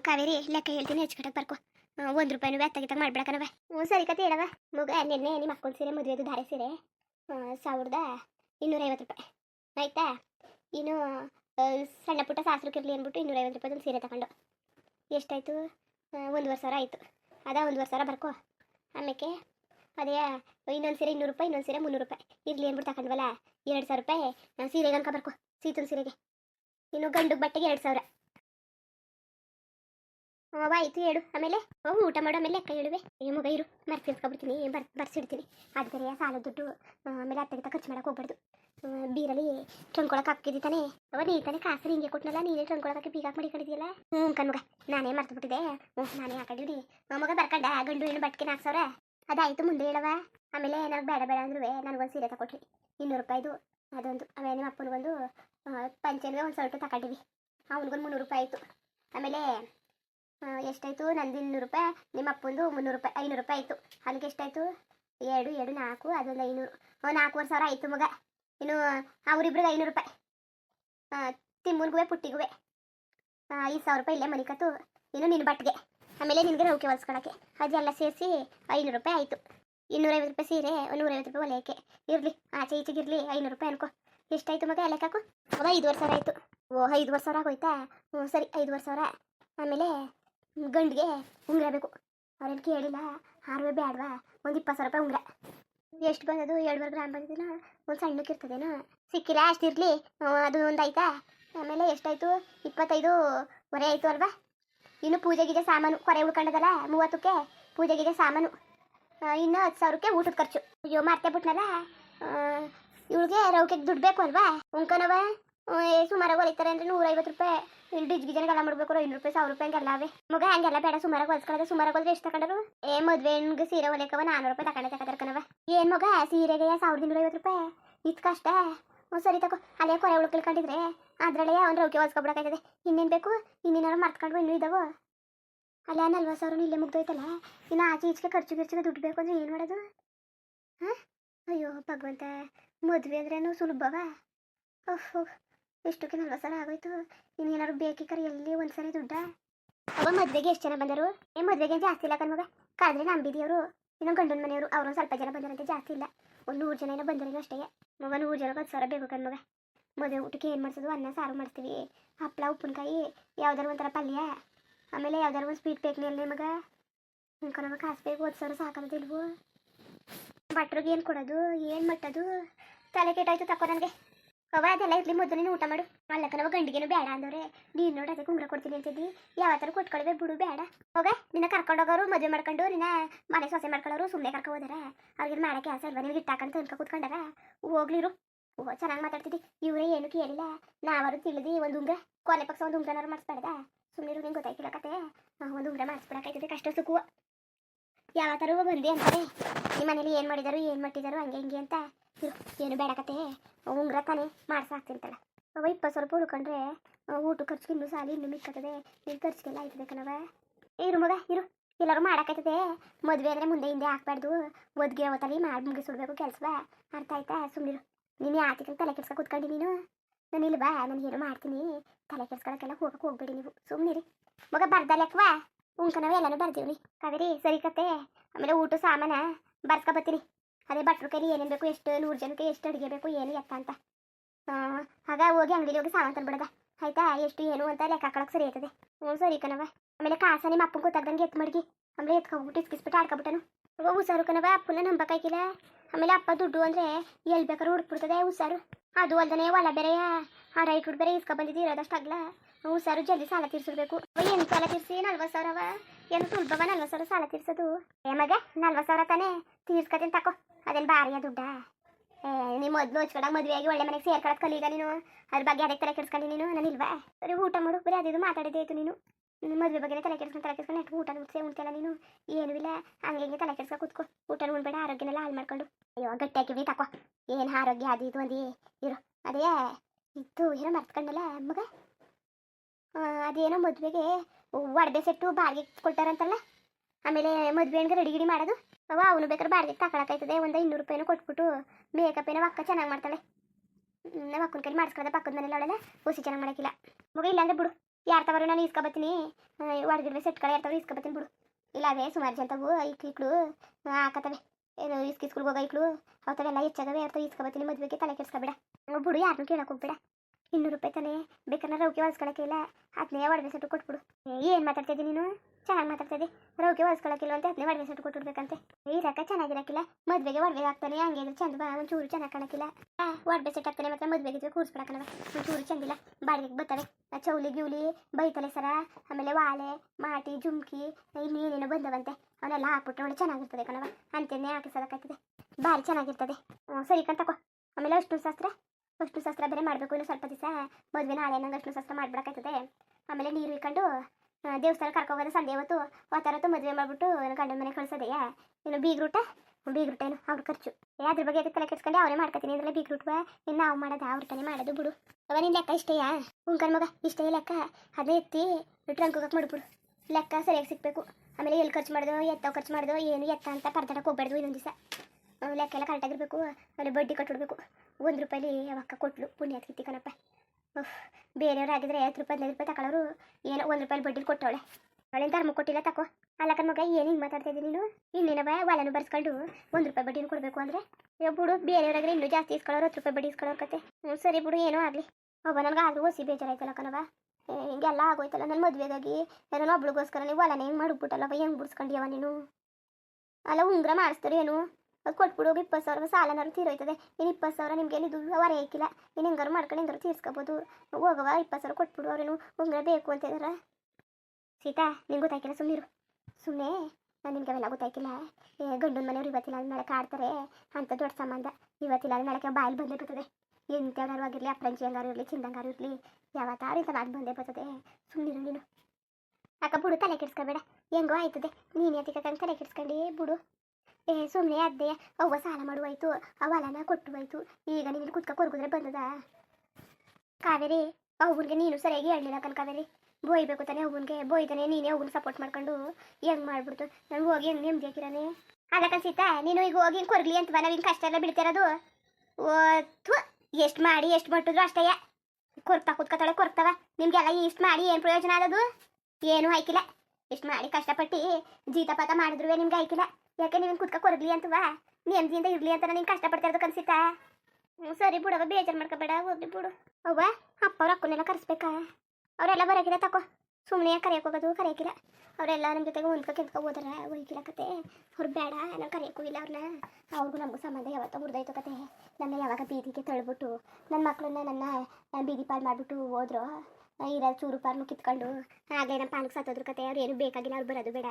ಕಾವೇರಿ, ಲೆಕ್ಕ ಹೇಳ್ತೀನಿ ಹೆಚ್ಚು ಬರ್ಕೋ. ಒಂದು ರೂಪಾಯಿನೂ ವ್ಯಾತ್ತಾಗಿತ್ತಾಗ ಮಾಡ್ಬಿಡಕನವ. ಹ್ಞೂ ಸರಿ ಕತೆ ಹೇಳವ. ಮಗ, ನಿನ್ನೆ ನಿಮ್ಮ ಮಕ್ಕಳ ಸೀರೆ, ಮದುವೆದು ಧಾರೆ ಸೀರೆ. ಸಾವಿರದ ಇನ್ನೂರೈವತ್ತು ರೂಪಾಯಿ. ಆಯ್ತಾ? ಇನ್ನು ಸಣ್ಣ ಪುಟ್ಟ ಸಾಸ್ರಕ್ಕಿರಲಿ ಅಂದ್ಬಿಟ್ಟು ಇನ್ನೂರೈವತ್ತು ರೂಪಾಯಿ ಸೀರೆ ತಗೊಂಡು. ಎಷ್ಟಾಯಿತು? ಒಂದುವರೆ ಸಾವಿರ ಆಯಿತು. ಅದ, ಒಂದುವರೆ ಸಾವಿರ ಬರ್ಕೋ. ಆಮೇಲೆ ಅದೇ, ಇನ್ನೊಂದು ಸೀರೆ ಇನ್ನೂರು ರೂಪಾಯಿ, ಇನ್ನೊಂದು ಸೀರೆ ಮುನ್ನೂರು ರೂಪಾಯಿ. ಇರಲಿ ಅಂದ್ಬಿಟ್ಟು ತಗೊಂಡ್ವಲ್ಲ ಎರಡು ಸಾವಿರ ರೂಪಾಯಿ. ನಾನು ಸೀರೆಗೆ ಅನ್ಕೊ ಬರ್ಕೋ. ಸೀತನ ಸೀರೆಗೆ. ಇನ್ನು ಗಂಡು ಬಟ್ಟೆಗೆ ಎರಡು ಸಾವಿರ. ಆಯ್ತು ಹೇಳು. ಆಮೇಲೆ ಓ ಊಟ ಮಾಡೋ, ಆಮೇಲೆ ಅಕ್ಕ ಹೇಳುವೆ ಏ, ಮಗ, ಇರು. ಮರ್ತಿರ್ಸ್ಕೊಬಿಡ್ತೀನಿ ಬರ್, ಬರ್ಸಿಡ್ತೀನಿ. ಅದು ಬೇರೆ ಸಾಲ ದುಡ್ಡು ಆಮೇಲೆ ಅತ್ತಗಿತ ಖರ್ಚು ಮಾಡಕ್ಕೆ ಹೋಗ್ಬಾರ್ದು. ಬೀರಲ್ಲಿ ಟ್ರಂಕೊಳಕ್ಕೆ ಹಾಕಿದ್ದಿ ತಾನೇ. ಅವ ನೀ ತಾನೆ ಕಾಸು ಹಿಂಗೆ ಕೊಟ್ಟನಲ್ಲ ನೀನೇ ಟ್ರಂಕೊಳಕ್ಕೆ ಹಾಕಿ ಬೀಗ ಮಾಡಿಕೊಂಡಿದ್ಯಲ್ಲ ಹ್ಞೂ ಕಣ್ಮಗ ನಾನೇ ಮರ್ತು ಬಿಟ್ಟಿದೆ ಹ್ಞೂ ನಾನೇ ಹಾಕೊಂಡಿದ್ದಿ ಮಗ, ಬರ್ಕಂಡ. ಗಂಡು, ಹೆಣ್ಣು, ಬಟ್ಕೆ ಹಾಕ್ಸವ್ರೆ ಸಾವಿರ ಅದಾಯ್ತು ಮುಂದೆ ಹೇಳವ ಆಮೇಲೆ ನನಗೆ ಬೇಡ ಬೇಡ ಅಂದ್ರೂ ನನಗೊಂದು ಸೀರೆ ತಗೊಟ್ರಿ ಇನ್ನೂರು ರೂಪಾಯಿದು. ಅದೊಂದು. ಆಮೇಲೆ ನಿಮ್ಮ ಅಪ್ಪನಿಗೊಂದು ಪಂಚನಿಗೆ ಒಂದು ಸ್ವಲ್ಪ ತಗೊಂಡಿವಿ ಅವನಿಗೊಂದು ಮುನ್ನೂರು ರೂಪಾಯಿ ಆಯಿತು. ಆಮೇಲೆ ಎಷ್ಟಾಯ್ತು? ನಂದು ಇನ್ನೂರು ರೂಪಾಯಿ, ನಿಮ್ಮ ಅಪ್ಪಂದು ಮುನ್ನೂರು ರೂಪಾಯಿ, ಐನೂರು ರೂಪಾಯಿ ಆಯಿತು. ಅದಕ್ಕೆ ಎಷ್ಟಾಯ್ತು? ಎರಡು ಎರಡು, ನಾಲ್ಕು, ಅದೊಂದು ಐನೂರು. ಹ್ಞೂ ನಾಲ್ಕೂವರೆ ಸಾವಿರ ಆಯಿತು ಮಗ. ಇನ್ನು ಅವರಿಬ್ರಿಗೆ ಐನೂರು ರೂಪಾಯಿ. ತಿಮ್ಮನ್ಗುವೆ, ಪುಟ್ಟಿಗುವೆ. ಐದು ಸಾವಿರ ರೂಪಾಯಿ ಇಲ್ಲೇ ಮನಿಕತ್ತು ಇನ್ನು ನಿನ್ನ ಬಟ್ಟಿಗೆ. ಆಮೇಲೆ ನಿನಗೆ ನೌಕೆ ಹೊಲ್ಸ್ಕೊಳಕ್ಕೆ. ಅದೆಲ್ಲ ಸೇರಿಸಿ ಐನೂರು ರೂಪಾಯಿ ಆಯಿತು. ಇನ್ನೂರೈವತ್ತು ರೂಪಾಯಿ ಸೀರೆ, ನೂರೈವತ್ತು ರೂಪಾಯಿ ಒಲೆಯಕ್ಕೆ. ಇರಲಿ, ಆಚೆ ಈಚೆಗೆ ಇರಲಿ, ಐನೂರು ರೂಪಾಯಿ ಅನ್ಕೋ. ಎಷ್ಟಾಯ್ತು ಮಗ? ಲೆಕ್ಕಾಕು ಅವ ಐದುವರೆ ಸಾವಿರ ಆಯಿತು. ಓ ಐದುವರೆ ಸಾವಿರ ಆಗೋಯ್ತಾ? ಹ್ಞೂ ಸರಿ, ಐದುವರೆ ಸಾವಿರ. ಆಮೇಲೆ ಗಂಡಿಗೆ ಉಂಗ್ರ ಬೇಕು. ಅವ್ರೇನು ಕೇಳಿಲ್ಲ, ಹಾರುವೆ ಬೇಡವಾ ಒಂದು ಇಪ್ಪತ್ತು ಸಾವಿರ ರೂಪಾಯಿ ಉಂಗ್ರ. ಎಷ್ಟು ಬಂದದು ಎರಡುವರೆ ಗ್ರಾಮ್ ಬಂದಿದ್ದೀನ ಒಂದು ಸಣ್ಣಕ್ಕೆ ಇರ್ತದೇನೋ? ಸಿಕ್ಕಿಲ್ಲ ಅಷ್ಟಿರಲಿ ಅದು ಒಂದು ಆಯ್ತಾ? ಆಮೇಲೆ ಎಷ್ಟಾಯಿತು? ಇಪ್ಪತ್ತೈದು, ಹೊರೆ ಆಯಿತು ಅಲ್ವಾ? ಇನ್ನು ಪೂಜೆಗಿದೆ ಸಾಮಾನು ಕೊರೆ ಉಳ್ಕೊಂಡದಲ್ಲ, ಮೂವತ್ತಕ್ಕೆ ಪೂಜೆಗಿದೆ ಸಾಮಾನು. ಇನ್ನು ಹತ್ತು ಸಾವಿರಕ್ಕೆ ಊಟದ ಖರ್ಚು. ಅಯ್ಯೋ, ಮಾರ್ತೆ ಬಿಟ್ನಲ್ಲ? ಇವಳಿಗೆ ರೌಕೆಗೆ ದುಡ್ಡು ಬೇಕು ಅಲ್ವಾ? ಉಂಕನವ ಸುಮಾರಾಗಿ ಹೊಲಿತಾರೆ ಅಂದ್ರೆ ನೂರೈವತ್ತು ರೂಪಾಯಿ. ಇಲ್ಲಿ ಡಿಜ್ ಗಿಜನ್ಗೆಲ್ಲ ಮಾಡ್ಬೇಕು ಐನೂರು ರೂಪಾಯಿ, ಸಾವಿರ ರೂಪಾಯಿ ಹಂಗೆಲ್ಲ ಅವೆ. ಮಗ, ಹಂಗೆಲ್ಲ ಬೇಡ, ಸುಮಾರಾಗಿ ಹೊಲ್ಸ್ಕೊಳ್ಳೋದು, ಸುಮಾರಾಗಿ ಹೊಲ್ದ್ರೆ ಎಷ್ಟು ತಗೊಂಡರು? ಏ ಮದುವೆ ಸೀರೆ ಹೊಲಿಕವ ನಾನ್ನೂರು ರೂಪಾಯಿ ತಗೊಂಡೆ ತಗೊಂಡ್ರೆ ಏನು ಮಗ ಸೀರೆಗೆ ಸಾವಿರದ ಇನ್ನೂರೈವತ್ತು ರೂಪಾಯಿ? ಇದು ಕಷ್ಟ. ಹ್ಞೂ ಸರಿ ತಗೋ ಅಲ್ಲೇ ಕೊರೆ ಉಳ್ಕೊಳ್ಕೊಂಡಿದ್ರೆ ಅದ್ರಲ್ಲೇ ಅವ್ನು ರೌಕೆ ಹೊಲ್ಸ್ಕೊಬಿಡಕ್ಕಾಯ್ತದೆ ಇನ್ನೇನು ಬೇಕು? ಇನ್ನೇನಾರು ಮರ್ತ್ಕೊಂಡು ಇನ್ನೂ ಇದಾವೋ? ಅಲ್ಲ ನಲ್ವತ್ತು ಸಾವಿರ ಇಲ್ಲೇ ಮುಗ್ದೋಯ್ತಲ್ಲ? ಇನ್ನು ಆಚೆ ಈಚೆಗೆ ಖರ್ಚು ಖರ್ಚಿಗೆ ದುಡ್ಡು ಬೇಕು ಅಂದ್ರೆ ಏನು ಮಾಡೋದು? ಹಾಂ? ಅಯ್ಯೋ, ಭಗವಂತ, ಮದುವೆ ಅಂದ್ರೇನು ಸುಲಭವಾ? ಓಹ್. ಎಷ್ಟಕ್ಕೆ ನಲ್ವತ್ತು ಸಾವಿರ ಆಗೋಯ್ತು? ಇನ್ನೇನಾದ್ರು ಬೇಕಿಕರ ಎಲ್ಲಿ ಒಂದ್ಸರಿ ದುಡ್ಡ? ಅವ ಮದ್ವೆಗೆ ಎಷ್ಟು ಜನ ಬಂದರು? ಏ ಮದ್ವೆಗೆ ಜಾಸ್ತಿ ಇಲ್ಲ ಕಣ್ಮಗ. ಕಾದ್ರೆ ನಂಬಿದಿಯವರು. ಇನ್ನೊಂದು ಗಂಡನ ಮನೆಯವರು, ಅವರು ಸ್ವಲ್ಪ ಜನ ಬಂದರಂತೆ, ಜಾಸ್ತಿ ಇಲ್ಲ. ಒಂದು ನೂರು ಜನ ಏನೋ ಬಂದರೇನೋ ಅಷ್ಟೇ. ಮಗ, ನೂರು ಜನಕ್ಕೆ ಒಂದು ಸಾವಿರ ಬೇಕು ಕಣ್ಮಗ. ಮದುವೆ ಊಟಕ್ಕೆ ಏನು ಮಾಡ್ಸೋದು? ಅನ್ನ, ಸಾರು ಮಾಡ್ತೀವಿ ಹಪ್ಪಳ ಉಪ್ಪಿನಕಾಯಿ ಯಾವ್ದಾರು ಒಂಥರ ಪಲ್ಯ. ಆಮೇಲೆ ಯಾವ್ದಾರು ಒಂದು ಸ್ವೀಟ್ ಬೇಕು ನಿಲ್ಲ ಮಗ. ಹಿಂಗೆ ಕಾಸು ಬೇಕು ಒಂದು ಸಾವಿರ ಸಾಕಾಗೋದಿಲ್ವೋ ಭಟ್ರಿಗೆ ಏನು ಕೊಡೋದು? ಏನು ಮಟ್ಟದು? ತಲೆ ಕೆಟ್ಟಾಯ್ತು ತಕೋ ನನಗೆ. ಅವ ಅದೆಲ್ಲ ಇರ್ಲಿ, ಮೊದಲು ನೀನು ಊಟ ಮಾಡು. ಅಲ್ಲಕ್ಕನವ ಗಂಡಿಗೇನು ಬೇಡ ಅಂದವ್ರೆ. ನೀನು ನೋಡಿ, ಅದಕ್ಕೆ ಉಂಗ್ರ ಕೊಡ್ತೀನಿ ಅಂತಿದ್ದಿ. ಯಾವ ಥರ ಬಿಡು, ಬೇಡ. ಹೋಗ, ನಿನ್ನ ಕರ್ಕೊಂಡೋಗೋರು, ಮದುವೆ ಮಾಡ್ಕೊಂಡು, ನಿನ್ನ ಮನೆ ಸೊಸೆ ಮಾಡ್ಕೊಳ್ಳೋರು ಸುಮ್ಮನೆ ಕರ್ಕೊ ಹೋದಾರ. ಅವ್ರಿಗೆ ಮಾಡಕ್ಕೆ ಆಸೆ ಇಲ್ವಾ ನಿನಗೆ ಇಟ್ಟಾಕಂತ ಅನ್ಕ ಕೂತ್ಕೊಂಡಾರ. ಹೋಗ್ಲಿರು. ಓ ಚೆನ್ನಾಗಿ ಮಾತಾಡ್ತಿದ್ದಿ. ಇವರೇ ಏನು ಕೇಳಿಲ್ಲ. ನಾವರು ತಿಳಿದಿ, ಒಂದು ಉಂಗ್ರ. ಕೊನೆ ಪಕ್ಷ ಒಂದು ಉಂಗ್ರನಾರು ಮಾಡಿಸ್ಬಾರ್ದ. ಸುಮ್ಮನೆ ನಿಂಗೆ ಗೊತ್ತಾಯ್ತಿಲ್ಲ ಕತೆ ಒಂದು ಉಂಗ್ರ ಮಾಡಿಸ್ಬಿಡಕ್ಕಾಯ್ತದೆ ಕಷ್ಟ ಸುಖವು. ಯಾವ ಬಂದಿ ಅಂತಾರೆ. ನಿಮ್ಮ ಮನೇಲಿ ಏನು ಮಾಡಿದಾರು ಏನು ಮಾಡಿದಾರು ಹಂಗೆ ಹಿಂಗೆ ಅಂತ ಏನು ಬೇಡ ಕತೆ. ಉಂಗ್ರ ತಾನೇ ಮಾಡ್ಸಾಕ್ತಿಂತಲ್ಲ ಅವ ಇಪ್ಪತ್ತು ಸ್ವಲ್ಪ ಉಳ್ಕೊಂಡ್ರೆ ಊಟ ಖರ್ಚು ಇನ್ನೂ ಸಾಲಿ ಇನ್ನೂ ಮಿಕ್ಕತ್ತದೆ ನಿನ್ನ ಖರ್ಚಿಗೆಲ್ಲ ಆಯ್ತದೆ ಕಣವ ಇರು ಮಗ, ಇರು. ಎಲ್ಲರೂ ಮಾಡಾಕೈತದೆ ಮದುವೆ ಅಂದರೆ ಮುಂದೆ ಹಿಂದೆ ಹಾಕ್ಬಾರ್ದು. ಒದ್ಗೆ ಅವತ್ತಲ್ಲಿ ಮಾಡಿ ಮುಗಿಸ್ಬಿಡ್ಬೇಕು ಕೆಲಸವ ಅರ್ಥ ಆಯ್ತಾ? ಸುಮ್ಮನಿರು ನೀನು ಯಾಕೆ ತಲೆ ಕೆಡ್ಸ್ಕೊ ಕೂತ್ಕೊಂಡು ನೀನು? ನಾನು ಇಲ್ಲಿ ಬಾ, ನಾನು ಏನೋ ಮಾಡ್ತೀನಿ. ತಲೆ ಕೆಡ್ಸ್ಕೊಳಕ್ಕೆಲ್ಲ ಹೋಗಕ್ಕೆ ಹೋಗ್ಬೇಡಿ ನೀವು. ಸುಮ್ಮನಿರಿ ಮಗ ಬರ್ದಲ್ಲಕ್ವಾ ಉಂಕನವ ಎಲ್ಲನೂ ಬರ್ದೀವಿ ಕಾವೇರಿ, ಸರಿ ಕತೆ. ಆಮೇಲೆ ಊಟ ಸಾಮಾನ ಬರ್ಸ್ಕೊ ಬರ್ತೀನಿ ಅದೇ ಭಟ್ರು ಕೈಲಿ ಏನೇನು ಬೇಕು ಎಷ್ಟು, ನೂರು ಜನಕ್ಕೆ ಎಷ್ಟು ಅಡುಗೆ ಬೇಕು, ಏನು ಎತ್ತ ಅಂತ. ಆಗ ಹೋಗಿ ಅಂಗಡಿಲಿ ಹೋಗಿ ಸಾಮಾನು ತಂದ್ಬಿಡದ. ಆಯ್ತಾ? ಎಷ್ಟು, ಏನು ಅಂತ ಲೆಕ್ಕ ಹಾಕೊಳಕ್ಕೆ ಸರಿ ಆಯ್ತದೆ. ಹ್ಞೂ, ಸರಿ ಕಣವ ಆಮೇಲೆ ಕಾಸ ನಿಮ್ಮ ಅಪ್ಪನ ಗೊತ್ತಾಗ್ದಂಗೆ ಎತ್ತು ಮಡ್ಗಿ. ಆಮೇಲೆ ಎತ್ಕೊಬಿಟ್ಟು ಇಸ್ಕಿಸ್ಬಿಟ್ಟು ಆಡ್ಕೊಬಿಟ್ಟನು. ಹುಷಾರು ಕಣವ ಅಪ್ಪನ ನಂಬಕ್ಕಾಗಿಲ್ಲ ಆಮೇಲೆ ಅಪ್ಪ ದುಡ್ಡು ಅಂದರೆ ಎಲ್ಲಿ ಬೇಕಾದ್ರೂ ಹುಡುಕ್ಬಿಡ್ತದೆ, ಹುಷಾರು. ಅದು ಅಲ್ದನೆ ಹೊಲ ಬೇರೆ, ಆ ರೈಟ್ ಹುಡ್ ಬೇರೆ ಇಸ್ಕೊಬಂದಿದ್ದು ಇರೋದಷ್ಟಾಗ್ಲ ಹುಷಾರು ಜಲ್ದಿ ಸಾಲ ತೀರ್ಸಿರ್ಬೇಕು. ಏನು ಸಾಲ ತೀರಿಸಿ ನಲ್ವತ್ತು ಸಾವಿರವ? ಏನು ಸುಲಭವ ನಲ್ವತ್ತು ಸಾವಿರ ಸಾಲ ತೀರ್ಸೋದು? ಏ ಮಗ, ನಲ್ವತ್ತು ಸಾವಿರ ತಾನೇ ತೀರ್ಸ್ಕತೀನಿ ತಕೋ. ಅದೇನು ಭಾರಿಯ ದುಡ್ಡ. ಏ, ನೀ ಮೊದಲು ಹಚ್ಕೊಂಡಾಗ ಮದುವೆಯಾಗಿ ಒಳ್ಳೆ ಮನೆಗೆ ಸೇರ್ಕೊಳಕ್ ಕಲೀಗ ನೀನು. ಅದ್ರ ಬಗ್ಗೆ ಅದಕ್ಕೆ ತಲೆ ಕೆಡ್ಸ್ಕೊಂಡು ನೀನು, ನಾನು ಇಲ್ವಾ? ಸರಿ, ಊಟ ಮಾಡು. ಬರೀ ಅದಿದು ಮಾತಾಡಿದ್ದೆ ಆಯ್ತು ನೀನು. ಮದುವೆ ಬಗ್ಗೆ ತಲೆ ಕೆಡ್ಸ್ಕೊಂಡು ತಲೆ ಕೆಡ್ಸ್ಕೊಂಡು ನೆಟ್ಟು ಊಟ ಉಣ್ಸೇ ಉಣ್ತಿಲ್ಲ ನೀನು. ಏನು ಇಲ್ಲ. ಹಂಗೆ ಹಿಂಗೆ ತಲೆ ಕೆಡ್ಸ್ಕೊ ಕೂತ್ಕೋ. ಊಟ ಉಣ್ಬೇಡ, ಆರೋಗ್ಯನೆಲ್ಲ ಹಾಳು ಮಾಡ್ಕೊಂಡು. ಅಯ್ಯೋ ಗಟ್ಟಿ ಹಾಕಿವಿ ತಕೋ. ಏನು ಆರೋಗ್ಯ ಅದು ಇದು ಅಂದಿ. ಇರು. ಅದೇ ಇತ್ತು ಏನೋ ಮರ್ತ್ಕೊಂಡಲ್ಲ ಮಗ? ಅದೇನೋ ಮದುವೆಗೆ ಒಡವೆ ಸೆಟ್ಟು ಬಾಡಿಗೆ ಕೊಟ್ಟಾರಂತಲ್ಲ ಆಮೇಲೆ ಮದುವೆ ಹೆಣ್ಗೆ ರೆಡಿ ಗಿಡಿ ಮಾಡೋದು. ಅವ ಅವನು ಬೇಕಾದ್ರೆ ಬಾಡಿಗೆ ತಗೊಳಕಾಯ್ತದೆ ಒಂದು ಇನ್ನೂರು ರೂಪಾಯಿನೂ ಕೊಟ್ಬಿಟ್ಟು ಮೇಕಪ್ ಏನೋ ಅಕ್ಕ ಚೆನ್ನಾಗಿ ಮಾಡ್ತಾಳೆ. ನಮ್ಮ ಅಕ್ಕನ ಕೈಲಿ ಮಾಡಿಸ್ಕೊಳ್ಳೋದೆ ಪಕ್ಕದ ಮನೇಲಿ ಅವಳೆಲ್ಲ. ಹುಸಿ ಚೆನ್ನಾಗಿ ಮಾಡೋಕ್ಕಿಲ್ಲ ಮಗ, ಇಲ್ಲಾಂದ್ರೆ ಬಿಡು. ಯಾರು ತವರು ನಾನು ಇಸ್ಕೊಬತ್ತೀನಿ ಒಡಗಿಡ್ವೆ ಸೆಟ್ಗಳು ಯಾರು ಇಸ್ಕೊಬತ್ತೀನಿ ಬಿಡು. ಇಲ್ಲ ಅವೇ ಸುಮಾರು ಜನತವು ಐಕ್ ಇಕ್ಳು ಹಾಕತ್ತವೆ ಏನು ಇಸ್ಕಿ ಇಸ್ಕೂಲ್ಗೆ ಹೋಗೋ ಇಕ್ಳು ಅವತ್ತವೆಲ್ಲ ಹೆಚ್ಚಾಗವೆ. ಯಾರ್ತ ಇಸ್ಕೊಬತ್ತೀನಿ ಮದುವೆಗೆ ತಲೆ ಕೆಡ್ಸ್ಕೊಬೇಡ. ಬಿಡು ಯಾರನ್ನೂ ಕೇಳಕ್ಕೆ ಹೋಗ್ಬೇಡ. ಇನ್ನೂರು ರೂಪಾಯಿ ತಾನೇ. ಬೇಕಾದ್ರೆ ರೌಕೆ ಹೊಲ್ಸ್ಕೊಳಕ್ಕಿಲ್ಲ ಅದನ್ನೇ ಒಡವೆ ಸೆಟ್ಟು ಕೊಟ್ಬಿಡು. ಏನು ಮಾತಾಡ್ತಿದ್ದಿ ನೀನು? ಚೆನ್ನಾಗಿ ಮಾತಾಡ್ತಿದ್ದೆ. ಹೊಲ್ಸ್ಕೊಳಕ್ಕಿಲ್ಲ ಅಂತ ಹತ್ತನೇ ಸೆಟ್ ಸೆಟ್ಟು ಕೊಟ್ಬಿಡ್ಬೇಕಂತೆ ರೊಕ್ಕ ಚೆನ್ನಾಗಿರಕ್ಕಿಲ್ಲ ಮದ್ವೆಗೆ ಒಡವೆ ಆಗ್ತಾನೆ ಹಂಗೆ ಇದ್ರೆ ಚಂದ ಬಾ. ಒಂಚೂರು ಚೆನ್ನಾಗಿ ಕಾಣಕ್ಕಿಲ್ಲ ಆ, ಒಡವೆ ಸೆಟ್ ಆಗ್ತಾನೆ ಮತ್ತೆ ಮದ್ವೆಗೆ ಕೂರಿಸ್ಬಿಡಕ್ಕನವ ಒಂಚೂರು ಚಂದಿಲ್ಲ. ಬಾಡಿಗೆಗೆ ಬರ್ತವೆ ಚೌಲಿ ಗ್ಯೂಲಿ ಬೈತಲೆ ಸರ, ಆಮೇಲೆ ವಾಲೆ, ಮಾಟಿ, ಜುಮ್ಕಿ ಇನ್ನೇನೇನೋ ಬಂದವಂತೆ. ಅವನ್ನೆಲ್ಲ ಹಾಕ್ಬಿಟ್ರೆ ಒಳ್ಳೆ ಚೆನ್ನಾಗಿರ್ತದೆ ಕಣವ ಅಂತೇನೆ ಹಾಕಿಸೋದಕ್ಕಾಗ್ತದೆ. ಭಾರಿ ಚೆನ್ನಾಗಿರ್ತದೆ. ಸರಿ ಕಣ್ ತಕೋ. ಆಮೇಲೆ ಅಷ್ಟು ಶಾಸ್ತ್ರ. ಅಷ್ಟು ಶಾಸ್ತ್ರ ಬೇರೆ ಮಾಡಬೇಕು ಇನ್ನು ಸ್ವಲ್ಪ ದಿವಸ. ಮದುವೆ ನಾಳೆ ನಂಗೆ ಅಷ್ಟು ಶಾಸ್ತ್ರ ಮಾಡ್ಬಿಡಕ್ಕಾಗ್ತದೆ ಆಮೇಲೆ ನೀರು ಇಕ್ಕೊಂಡು ದೇವಸ್ಥಾನ ಕರ್ಕೋಗೋದು ಸಂಜೆ ಹೊತ್ತು. ಹೊತ್ತು ಮದುವೆ ಮಾಡ್ಬಿಟ್ಟು ಗಂಡನ ಮನೆ ಕಳ್ಸೋದೆಯಾ ಇನ್ನು ಬೀಗ್ರೂಟ ಬೀಗ್ರೂಟ ಏನು? ಅವ್ರ ಖರ್ಚು. ಅದ್ರ ಬಗ್ಗೆ ಅದಕ್ಕೆ ತಲೆ ಕೆಡ್ಸ್ಕೊಂಡು? ಅವನೇ ಮಾಡ್ಕೊತೀನಿ. ಅಂದ್ರೆ ಬೀಗ್ರೂಟ ಇನ್ನು ನಾವು ಮಾಡೋದು, ಅವ್ರ ತಾನೇ ಮಾಡೋದು ಬಿಡು. ಅವ ನಿನ್ನ ಲೆಕ್ಕ ಇಷ್ಟೇಯಾ ಉಂಕನ್ ಮಗ, ಇಷ್ಟೇ ಲೆಕ್ಕ. ಅದೇ ಎತ್ತಿ ಟ್ರಂಕ್ ಹೋಗಕ್ಕೆ ಮಾಡ್ಬಿಡು. ಲೆಕ್ಕ ಸರಿಯಾಗಿ ಸಿಗ್ಬೇಕು. ಆಮೇಲೆ ಎಲ್ಲಿ ಖರ್ಚು ಮಾಡೋದು ಎತ್ತ ಖರ್ಚು ಮಾಡೋದು, ಏನು ಎತ್ತ ಅಂತ ಪರ್ದಾಡಕ್ಕೆ ಹೋಗ್ಬಾರ್ದು ಇನ್ನೊಂದು ದಿವಸ. ಲೆಕ್ಕ ಎಲ್ಲ ಕರೆಕ್ಟಾಗಿರ್ಬೇಕು ಆಮೇಲೆ ಬಡ್ಡಿ ಕಟ್ಟಿಡ್ಬೇಕು ಒಂದು ರೂಪಾಯಿ ಅವಕ್ಕ ಕೊಟ್ಲು. ಹತ್ತಿ ಕಣಪ್ಪ. ಬೇರೆಯವ್ರು ಆಗಿದ್ರೆ ಐವತ್ತು ರೂಪಾಯಿ, ಹದಿನೈದು ರೂಪಾಯಿ ತಗೊಳ್ಳೋರು ಏನೋ ಒಂದು ರೂಪಾಯಿ ಬಡ್ಡಿಲಿ ಕೊಟ್ಟವಳೆ ಅವಳಿಂದ ಧರ್ಮ ಕೊಟ್ಟಿಲ್ಲ ತಕೋ. ಅಲ್ಲಕ್ಕ ಮಗ, ಏನು ಹಿಂಗೆ ಮಾತಾಡ್ತಾ ಇದ್ದೀನಿ ನೀನು? ಇನ್ನೇನಪ್ಪ ಹೊಲನು ಬರ್ಸ್ಕೊಂಡು ಒಂದು ರೂಪಾಯಿ ಬಡ್ಡಿನ ಕೊಡಬೇಕು ಅಂದರೆ? ಇವಾಗ ಬಿಡು ಬೇರೆಯವ್ರಾಗ್ರೆ ಇನ್ನೂ ಜಾಸ್ತಿ ಇಸ್ಕೊಳ್ಳೋರು ಹತ್ತು ರೂಪಾಯಿ ಬಡ್ಡಿ ಇಸ್ಕೊಳ್ಳೋರು ಕತೆ. ಹ್ಞೂ ಸರಿ ಬಿಡು, ಏನೋ ಆಗಲಿ. ಒಬ್ಬ ನನಗೆ ಆದರೂ ಓಸಿ ಬೇಜಾರಾಯ್ತಲ್ಲ ಕಣವ ಹಿಂಗೆಲ್ಲ ಆಗೋಯ್ತಲ್ಲ ನನ್ನ ಮದುವೆಗಾಗಿ. ನಾನು ಒಬ್ಳಿಗೋಸ್ಕರ ನೀವು ಹೊಲನ ಹೆಂಗೆ ಮಾಡಿಬಿಟ್ಟಲ್ಲವ ಹೆಂಗೆ ಬಿಡ್ಸ್ಕೊಂಡಿಯವ ನೀನು? ಅಲ್ಲ ಉಂಗ್ರ ಮಾಡಿಸ್ತಾರೆ ಏನು ಅದು ಕೊಟ್ಬಿಡು ಹೋಗಿ ಇಪ್ಪತ್ತು ಸಾವಿರ ಸಾಲನಾರು ತೀರೋಯ್ತದೆ. ಇನ್ನು ಇಪ್ಪತ್ತು ಸಾವಿರ ನಿಮ್ಗೆ ಏನಿದು? ಹೊರ ಏಕಿಲ್ಲ ಇನ್ನು ಹೆಂಗಾರು ಮಾಡ್ಕೊಂಡು ಹೆಂಗಾರು ತೀರ್ಸ್ಕೋಬೋದು. ಹೋಗವ ಇಪ್ಪತ್ತು ಸಾವಿರ ಕೊಟ್ಬಿಡು, ಅವ್ರೇನು ಉಂಗ್ರ ಬೇಕು ಅಂತ ಸೀತಾ, ನಿಂಗೆ ಗೊತ್ತಾಯ್ಕಿಲ್ಲ? ಸುಮ್ಮನಿರು ಸುಮ್ಮನೆ ನಾನು ನಿಮ್ಗೆ ಅವೆಲ್ಲ ಗೊತ್ತಾಯ್ಕಿಲ್ಲ. ಏ, ಗಂಡನ ಮನೆಯವ್ರು ಇವತ್ತಿಲ್ಲ ನಾಳೆ ಕಾಡ್ತಾರೆ. ಅಂತ ದೊಡ್ಡ ಸಂಬಂಧ. ಇವತ್ತಿಲ್ಲ ನಾಳೆ ಬಾಯಲ್ಲಿ ಬಂದೇ ಬರ್ತದೆ. ಎಂಥವ್ರು ಆಗಿರಲಿ, ಅಪ್ರಂಜಿ ಹಂಗಾರು ಇರಲಿ, ಚಿಂದಂಗಾರು ಇರಲಿ ಯಾವತ್ತಾರು ಇಂಥ ಮಾತು ಬಂದೇ ಬರ್ತದೆ. ಸುಮ್ಮನಿರು ನೀನು. ಅಕ್ಕ, ಬಿಡು, ತಲೆ ಕೆಡ್ಸ್ಕೊಬೇಡ. ಹೆಂಗೋ ಆಯ್ತದೆ. ನೀನು ಯಾತಿಕ ತಲೆ ಕೆಡ್ಸ್ಕೊಂಡು, ಬಿಡು. ಏ ಸುಮ್ಮನೆ ಅದ್ದೆ ಅವ್ವ ಸಾಲ ಮಾಡುವಾಯ್ತು ಅವಲನ ಹೊಲನ ಕೊಟ್ಟುವಾಯ್ತು. ಈಗ ನೀನು ಕುತ್ಕ ಕೊರ್ಗುದ್ರೆ ಬಂದದ? ಕಾವೇರಿ, ಅವ್ವನ್ಗೆ ನೀನು ಸರಿಯಾಗಿ ಹೇಳಲಿಲ್ಲ ಕಣ್ ಕಾವೇರಿ. ಬೋಯ್ಬೇಕು ತಾನೆ ಅವ್ವನ್ಗೆ. ಬೋಯ್ತಾನೆ ನೀನೇ ಅವ್ನ ಸಪೋರ್ಟ್ ಮಾಡ್ಕೊಂಡು ಹೆಂಗ್ ಮಾಡ್ಬಿಡ್ತು? ನಂಗೆ ಹೋಗಿ ಹೆಂಗ್ ನೆಮ್ಮದಿ ಹಾಕಿರಾನೆ? ಅಲ್ಲ ಕನ್ಸಿತ್ತಾ ನೀನು ಈಗ ಹೋಗಿ ಕೊರ್ಲಿ ಅಂತ ನಾವು ಹಿಂಗೆ ಕಷ್ಟ ಎಲ್ಲ ಬಿಡ್ತಿರೋದು. ಓ ಎಷ್ಟು ಮಾಡಿ ಎಷ್ಟು ಮಟ್ಟಿದ್ರು ಅಷ್ಟೇ. ಕೊರ್ತಾ ಕುತ್ಕತಾಳೆ, ಕೊರ್ತಾವ. ನಿಮ್ಗೆಲ್ಲ ಇಷ್ಟು ಮಾಡಿ ಏನು ಪ್ರಯೋಜನ ಆದದು ಏನೂ ಆಯ್ಕಿಲ್ಲ ಇಷ್ಟು ಮಾಡಿ ಕಷ್ಟಪಟ್ಟು ಜೀತಪಾತ ಮಾಡಿದ್ರು ನಿಮ್ಗೆ ಆಯ್ಕಿಲ್ಲ ಯಾಕೆ ನೀವು ಕುತ್ಕ ಕೊರಗ್ಲಿ ಅಂತವಾ ನೆಮ್ಮದಿಯಿಂದ ಇರ್ಲಿ ಅಂತ ನೀನು ಕಷ್ಟಪಡ್ತಾ ಇರೋದು ಸರಿ ಬಿಡವ ಬೇಜಾರು ಮಾಡ್ಕೋಬೇಡ, ಹೋಗ್ಲಿ ಬಿಡು. ಅವ್ವ, ಅಪ್ಪ ಅವ್ರ ಅಕ್ಕನೆಲ್ಲ ಕರೆಸ್ಬೇಕಾ? ಅವರೆಲ್ಲ ಬರೋಕಿಲ್ಲ ತಕೋ. ಸುಮ್ಮನೆ ಕರೆಯಕ್ಕೆ ಹೋಗೋದು? ಕರೆಯಕ್ಕಿಲ್ಲ ಅವರೆಲ್ಲ ನಮ್ಮ ಜೊತೆಗೆ ಹೊಂದ್ಕೊ ಕೆಂದ್ಕೊ ಹೋದ್ರೆ ಒಯ್ಕಿಲ್ಲ ಕತೆ. ಅವ್ರು ಬೇಡ ನಾನು ಕರೆಯಕ್ಕೂ ಇಲ್ಲ ಅವ್ರನ್ನ ಅವ್ರಿಗೂ ನಮಗೂ ಸಂಬಂಧ ಯಾವತ್ತೋ ಮುರಿದಾಯ್ತು ಕತೆ. ನನ್ನ ಯಾವಾಗ ಬೀದಿಗೆ ತಳ್ಬಿಟ್ಟು ನನ್ನ ಮಕ್ಕಳನ್ನ ನನ್ನ ಬೀದಿ ಪಾಲು ಮಾಡಿಬಿಟ್ಟು ಹೋದ್ರು. ಇರೋ ಚೂರು ಪಾರ್ನು ಕಿತ್ಕೊಂಡು, ಆಗಲೇ ನಮ್ಮ ಪಾಲಕ್ ಸತ್ತೋದ್ರ ಕತೆ, ಅವ್ರು ಏನು ಬೇಕಾಗಿಲ್ಲ, ಅವ್ರು ಬರೋದು ಬೇಡ.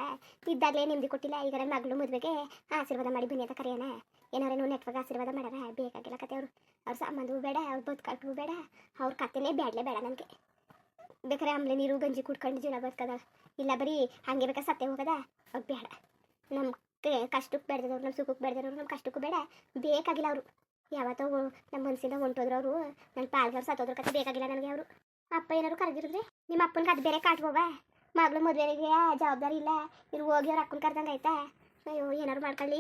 ಇದ್ದಾಗಲೇ ನಿಮ್ದು ಕೊಟ್ಟಿಲ್ಲ, ಈಗ ನನ್ನ ಮಗಳು ಮದುವೆಗೆ ಆಶೀರ್ವಾದ ಮಾಡಿ ಬನ್ನಿ ಅಂತ ಕರೆಯೋಣ. ಏನಾರೇನು ನೆಟ್ವರ್ಕ್ ಆಶೀರ್ವಾದ ಮಾಡಾರ? ಬೇಕಾಗಿಲ್ಲ ಕತೆ ಅವರು. ಅವ್ರ ಸಂಬಂಧವೂ ಬೇಡ, ಅವ್ರ ಬದುಕಟ್ಟು ಬೇಡ, ಅವ್ರ ಕತೆನೇ ಬೇಡಲೇ ಬೇಡ ನನಗೆ. ಬೇಕಾದ್ರೆ ಆಮೇಲೆ ನೀರು, ಗಂಜಿ ಕುಡ್ಕೊಂಡು ಜೀವನ ಬದುಕದ. ಇಲ್ಲ ಬರೀ ಹಂಗೆ ಬೇಕಾ ಸತ್ತೆ ಹೋಗದ? ಅವ್ರು ಬೇಡ ನಮ್ಮ ಕಷ್ಟಕ್ಕೆ ಬೇಡದವ್ರು ನಮ್ಮ ಸುಖಕ್ಕೆ ಬೇಡದವ್ರು ನಮ್ಮ ಕಷ್ಟಕ್ಕೂ ಬೇಡ. ಬೇಕಾಗಿಲ್ಲ ಅವರು. ಯಾವತ್ತೋ ನಮ್ಮ ಮನಸ್ಸಿಂದ ಹೊಂಟೋದ್ರು ಅವರು ನನ್ನ ಪಾಲ್ಗಾರ ಸತ್ತೋದ್ರ ಕತೆ, ಬೇಕಾಗಿಲ್ಲ ನನಗೆ ಅವರು. ಅಪ್ಪ ಏನಾದ್ರು ಕರೆದಿರಿದ್ರೆ ನಿಮ್ಮ ಅಪ್ಪನಿಗೆ ಅದು ಬೇರೆ ಕಾಟ್ಬೋವ ಮಗಳು ಮದುವೆಗೆ ಜವಾಬ್ದಾರಿ ಇಲ್ಲ. ಇವ್ರು ಹೋಗಿ ಅವ್ರ ಅಕ್ಕನ ಕರ್ದಂಗೆ ಆಯ್ತಾ? ಅಯ್ಯೋ ಏನಾರು ಮಾಡ್ಕೊಳ್ಳಿ.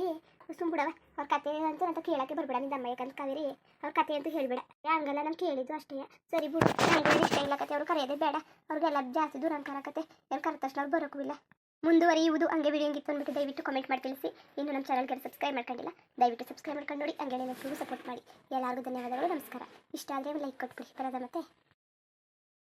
ಸುಮ್ಬಿಡವ ಅವ್ರ ಕತೆ ಅಂತ ಅಂತ ಕೇಳಕ್ಕೆ ಬರ್ಬೇಡ ನಿಮ್ಮ ಅಮ್ಮ ಯಾಕಂತ ಕಾವೇರಿ. ಅವ್ರ ಕತೆ ಅಂತ ಹೇಳ್ಬೇಡ. ಹಂಗಲ್ಲ, ನಾನು ಕೇಳಿದ್ದು ಅಷ್ಟೇ. ಸರಿ ಬಿಡು. ನನಗೆ ಇಷ್ಟ ಇಲ್ಲ ಕತೆ. ಅವ್ರು ಕರೆಯೋದೇ ಬೇಡ. ಅವ್ರಿಗೆಲ್ಲ ಜಾಸ್ತಿ ದೂರ ಕತೆ. ಯಾರು ಕರೆದ ತಕ್ಷಣ ಅವ್ರು ಬರೋಕ್ಕೂ ಇಲ್ಲ. ಮುಂದುವರಿಯುವುದು ಹಂಗೆ ವಿಡಿಯೋ ಹಿಂಗಿತ್ತು ಅಂದ್ಬಿಟ್ಟು ದಯವಿಟ್ಟು ಕಮೆಂಟ್ ಮಾಡಿ ತಿಳಿಸಿ. ಇನ್ನು ನಮ್ಮ ಚಾನಲ್ಗೆ ಸಬ್ಸ್ಕ್ರೈಬ್ ಮಾಡ್ಕೊಂಡಿಲ್ಲ, ದಯವಿಟ್ಟು ಸಬ್ಸ್ಕ್ರೈಬ್ ಮಾಡ್ಕೊಂಡು ನೋಡಿ. ಹಂಗೆ ಸಪೋರ್ಟ್ ಮಾಡಿ. ಎಲ್ಲರಿಗೂ ಧನ್ಯವಾದಗಳು. ನಮಸ್ಕಾರ. ಇಷ್ಟ ಆದರೆ ಲೈಕ್ ಕೊಟ್ಬಿಡಿ. ಬರೋದ ಮತ್ತೆ.